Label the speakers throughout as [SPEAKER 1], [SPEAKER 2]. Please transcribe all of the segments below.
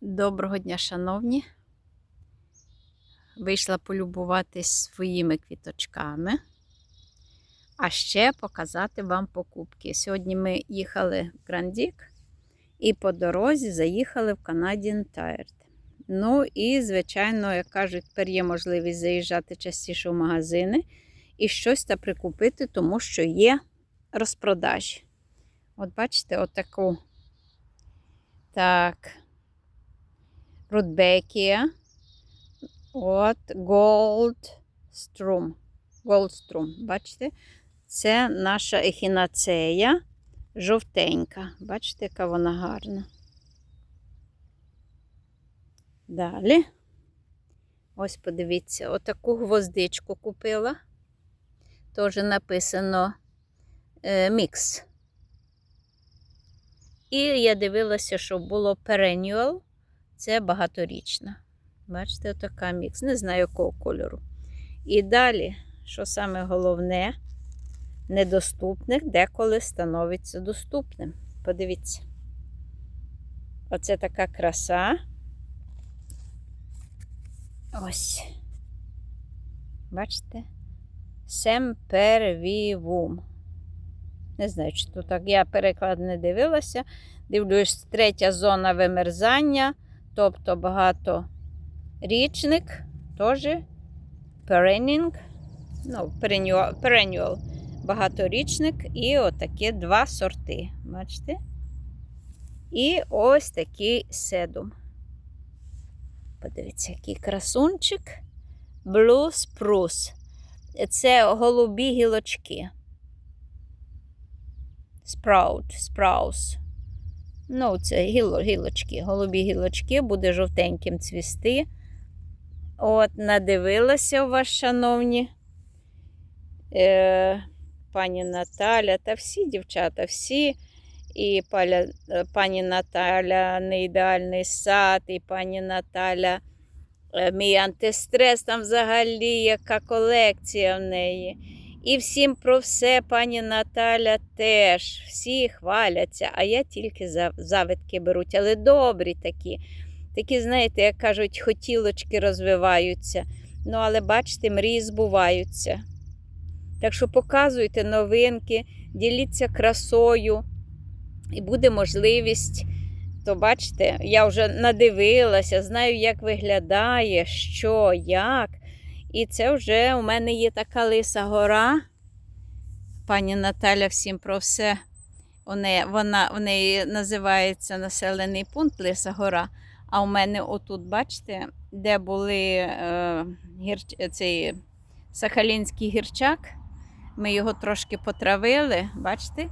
[SPEAKER 1] Доброго дня, шановні. Вийшла полюбуватись своїми квіточками, а ще показати вам покупки. Сьогодні ми їхали в Грандік і по дорозі заїхали в Canadian Tire. Ну і, звичайно, як кажуть, тепер є можливість заїжджати частіше в магазини і щось та прикупити, тому що є розпродажі. От бачите, отаку. Так. Рудбекія. От. Gold Strum. Бачите? Це наша ехінацея жовтенька. Бачите, яка вона гарна. Далі. Ось подивіться, отаку гвоздичку купила. Теж написано е, мікс. І я дивилася, що було perennial. Це багаторічна. Бачите, отака мікс. Не знаю, якого кольору. І далі, що саме головне, недоступних деколи становиться доступним. Подивіться. Оце така краса. Ось. Бачите? Семпервівум. Не знаю, чи то так. Я переклад не дивилася. Дивлюсь, третя зона вимерзання. Тобто багаторічник, теж perennial, ну, perennial, багаторічник і отакі два сорти. Бачите? І ось такий седум. Подивіться, який красунчик. Blue Spruce. Це голубі гілочки. Sprout, Sprouse. Ну, це гілочки, голубі гілочки, буде жовтеньким цвісти. От, надивилася у вас, шановні, е, пані Наталя та всі дівчата, всі. І паля, пані Наталя не ідеальний сад, і пані Наталя, е, мій антистрес, там взагалі яка колекція в неї. І всім про все пані Наталя теж. Всі хваляться, а я тільки завитки беруть, але добрі такі. Такі, знаєте, як кажуть, хотілочки розвиваються. Ну, але бачите, мрії збуваються. Так що показуйте новинки, діліться красою, і буде можливість. То, бачите, я вже надивилася, знаю, як виглядає, що, як. І це вже у мене є така лиса гора. Пані Наталя всім про все. Вона, у неї називається населений пункт Лиса Гора. А у мене отут, бачите, де були е, гір, цей Сахалінський гірчак. Ми його трошки потравили, бачите?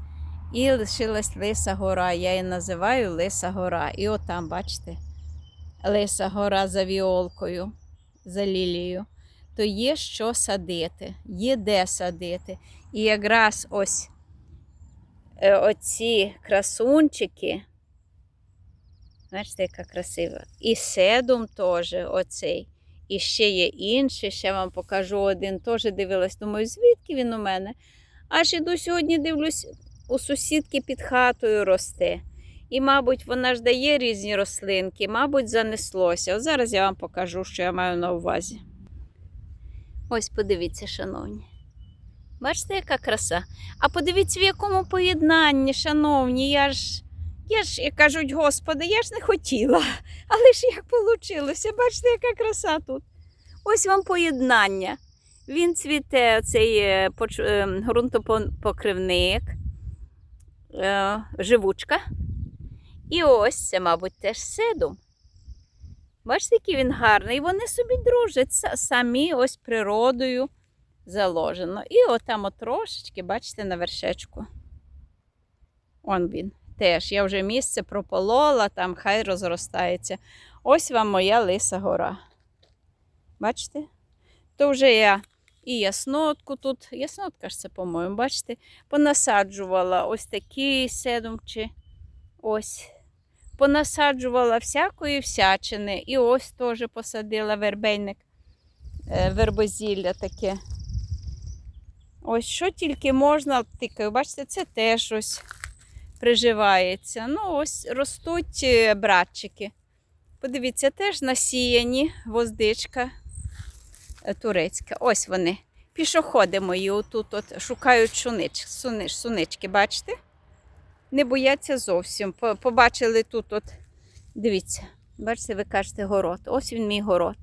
[SPEAKER 1] І лишилась Лиса Гора. Я її називаю Лиса Гора. І отам, бачите, Лиса Гора за віолкою, за лілією то є що садити, є де садити. І якраз ось е, оці красунчики, бачите, яка красива. І седум теж оцей. І ще є інший, ще вам покажу один, теж дивилась. Думаю, звідки він у мене? Аж іду сьогодні дивлюсь, у сусідки під хатою росте. І, мабуть, вона ж дає різні рослинки, мабуть, занеслося. От зараз я вам покажу, що я маю на увазі. Ось подивіться, шановні. Бачите, яка краса? А подивіться, в якому поєднанні, шановні, я ж, я ж, як кажуть, господи, я ж не хотіла. Але ж як вийшло? Бачите, яка краса тут. Ось вам поєднання. Він цвіте цей е, ґрунтопокривник, е, живучка. І ось це, мабуть, теж седум. Бачите, який він гарний. І вони собі дружать самі ось природою заложено. І отам от трошечки, бачите, на вершечку. Он він. Теж я вже місце прополола, там хай розростається. Ось вам моя лиса гора. Бачите? То вже я і яснотку тут, яснотка ж це, по-моєму, бачите, понасаджувала ось такі седумчі. Ось понасаджувала всякої всячини. І ось теж посадила вербейник, е, вербозілля таке. Ось що тільки можна, тикаю, бачите, це теж ось приживається. Ну, ось ростуть е, братчики. Подивіться, теж насіяні воздичка е, турецька. Ось вони. Пішоходи мої отут от шукають шунич, сунич, сунички, бачите? Не бояться зовсім. Побачили тут, от, дивіться, бачите, ви кажете город. Ось він мій город.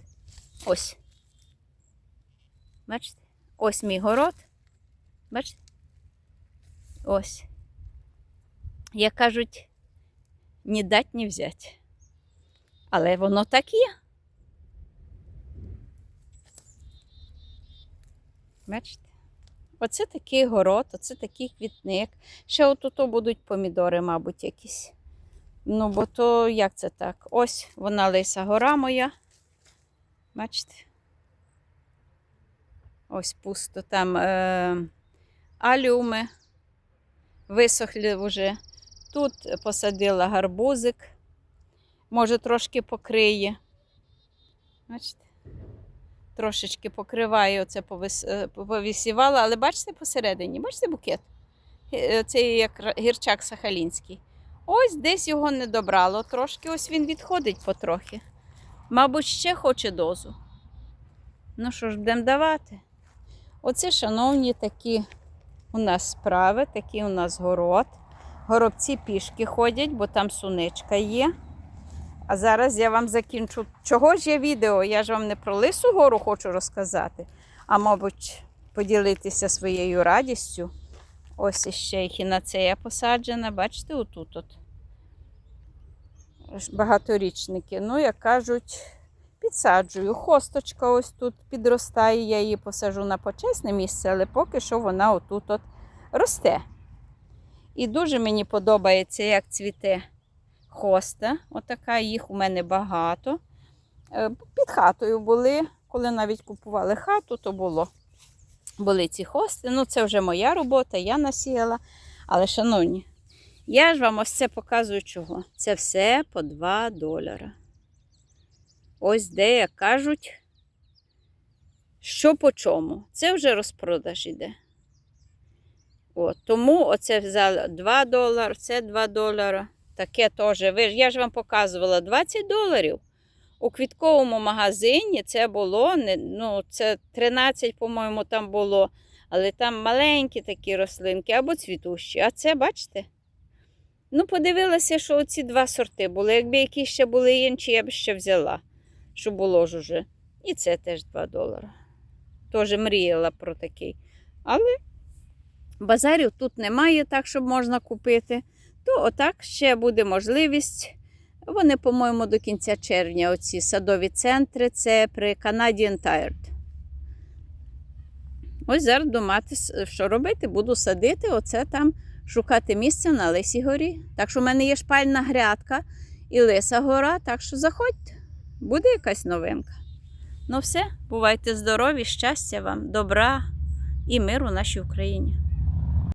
[SPEAKER 1] Ось. Бачите? Ось мій город. Бачите? Ось. Як кажуть, ні дать, ні взять. Але воно так є. Бачите? Оце такий город, оце такий квітник. Ще отут будуть помідори, мабуть, якісь. Ну, бо то як це так? Ось вона лиса гора моя. Бачите? Ось пусто там е, алюми висохли вже. Тут посадила гарбузик. Може, трошки покриє. Бачите? Трошечки покриває, оце е, повисівала, але бачите посередині, бачите букет? Е, Це як гірчак сахалінський. Ось десь його не добрало трошки, ось він відходить потрохи. Мабуть, ще хоче дозу. Ну що ж, будемо давати. Оце, шановні, такі у нас справи, такий у нас город. Горобці пішки ходять, бо там суничка є. А зараз я вам закінчу. Чого ж є відео? Я ж вам не про лису гору хочу розказати, а, мабуть, поділитися своєю радістю. Ось іще хінацея посаджена. Бачите, отут от. Багаторічники. Ну, як кажуть, підсаджую. Хосточка ось тут підростає, я її посажу на почесне місце, але поки що вона отут от росте. І дуже мені подобається, як цвіте хоста. Отака, їх у мене багато. Е, Під хатою були, коли навіть купували хату, то було. Були ці хости. Ну, це вже моя робота, я насіяла. Але, шановні, я ж вам ось це показую чого. Це все по 2 долара. Ось де, як кажуть, що по чому. Це вже розпродаж іде. От, тому оце взяла 2 долари, це 2 долара. Таке теж. Я ж вам показувала 20 доларів. У квітковому магазині це було ну, це 13, по-моєму, там було. Але там маленькі такі рослинки або цвітущі. А це, бачите? Ну, подивилася, що оці два сорти були. Якби якісь ще були інші, я б ще взяла, що було ж уже. І це теж 2 долари. Теж мріяла про такий. Але базарів тут немає, так, щоб можна купити. То отак ще буде можливість. Вони, по-моєму, до кінця червня оці садові центри це при Canadian Tired. Ось зараз думати, що робити, буду садити, оце там шукати місце на Лисій горі. Так що в мене є шпальна грядка і Лиса гора, так що заходьте, буде якась новинка. Ну все, бувайте здорові, щастя вам, добра і миру нашій Україні.